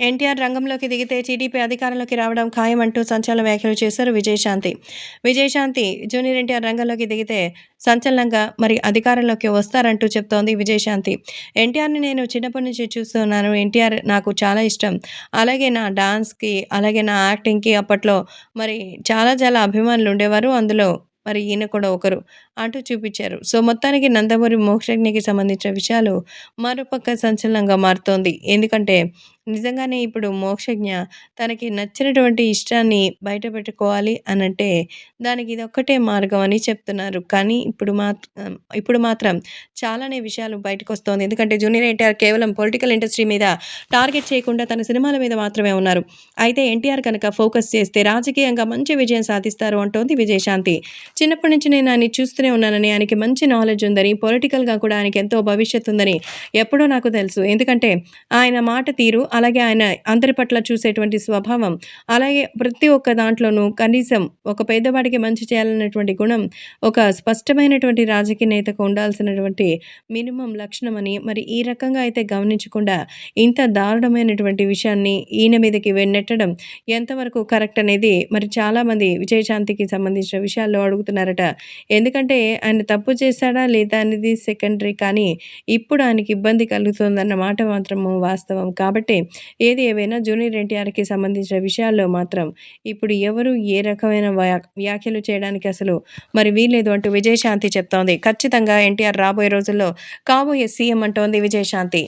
ఎన్టీఆర్ రంగంలోకి దిగితే టీడీపీ అధికారంలోకి రావడం ఖాయమంటూ సంచలన వ్యాఖ్యలు చేశారు విజయశాంతి. విజయశాంతి జూనియర్ ఎన్టీఆర్ రంగంలోకి దిగితే సంచలనంగా మరి అధికారంలోకి వస్తారంటూ చెప్తోంది విజయశాంతి. ఎన్టీఆర్ని నేను చిన్నప్పటి నుంచి చూస్తున్నాను. ఎన్టీఆర్ నాకు చాలా ఇష్టం. అలాగే నా డాన్స్కి అలాగే నా యాక్టింగ్కి అప్పట్లో మరి చాలా చాలా అభిమానులు ఉండేవారు. అందులో మరి ఈయన కూడా ఒకరు అంటూ చూపించారు. సో మొత్తానికి నందమూరి మోక్షజ్ఞకి సంబంధించిన విషయాలు మరోపక్క సంచలనంగా మారుతోంది. ఎందుకంటే నిజంగానే ఇప్పుడు మోక్షజ్ఞ తనకి నచ్చినటువంటి ఇష్టాన్ని బయట పెట్టుకోవాలి అని అంటే దానికి ఇదొక్కటే మార్గం అని చెప్తున్నారు. కానీ ఇప్పుడు మాత్రం ఇప్పుడు మాత్రం చాలానే విషయాలు బయటకు వస్తుంది ఎందుకంటే జూనియర్ ఎన్టీఆర్ కేవలం పొలిటికల్ ఇండస్ట్రీ మీద టార్గెట్ చేయకుండా తన సినిమాల మీద మాత్రమే ఉన్నారు. అయితే ఎన్టీఆర్ కనుక ఫోకస్ చేస్తే రాజకీయంగా మంచి విజయం సాధిస్తారు అంటోంది విజయశాంతి. చిన్నప్పటి నుంచి నేను ఆయన చూస్తూనే ఉన్నానని ఆయనకి మంచి నాలెడ్జ్ ఉందని పొలిటికల్గా కూడా ఆయనకి ఎంతో భవిష్యత్తు ఉందని ఎప్పుడో నాకు తెలుసు. ఎందుకంటే ఆయన మాట తీరు అలాగే ఆయన అందరి పట్ల చూసేటువంటి స్వభావం అలాగే ప్రతి ఒక్క దాంట్లోనూ కనీసం ఒక పేదవాడికి మంచి చేయాలన్నటువంటి గుణం ఒక స్పష్టమైనటువంటి రాజకీయ నేతకు ఉండాల్సినటువంటి మినిమం లక్షణమని మరి ఈ రకంగా అయితే గమనించకుండా ఇంత దారుణమైనటువంటి విషయాన్ని ఈయన మీదకి నెట్టడం ఎంతవరకు కరెక్ట్ అనేది మరి చాలామంది విజయశాంతికి సంబంధించిన విషయాల్లో అడుగుతున్నారట. ఎందుకంటే ఆయన తప్పు చేశాడా లేదా అనేది సెకండరీ కానీ ఇప్పుడు ఆయనకి ఇబ్బంది కలుగుతుందన్న మాట మాత్రము వాస్తవం. కాబట్టి ఏది ఏవైనా జూనియర్ ఎన్టీఆర్కి సంబంధించిన విషయాల్లో మాత్రం ఇప్పుడు ఎవరు ఏ రకమైన వ్యాఖ్యలు చేయడానికి అసలు మరి వీల్లేదు అంటూ విజయశాంతి చెప్తోంది. ఖచ్చితంగా ఎన్టీఆర్ రాబోయే రోజుల్లో కాబోయే సీఎం అంటోంది విజయశాంతి.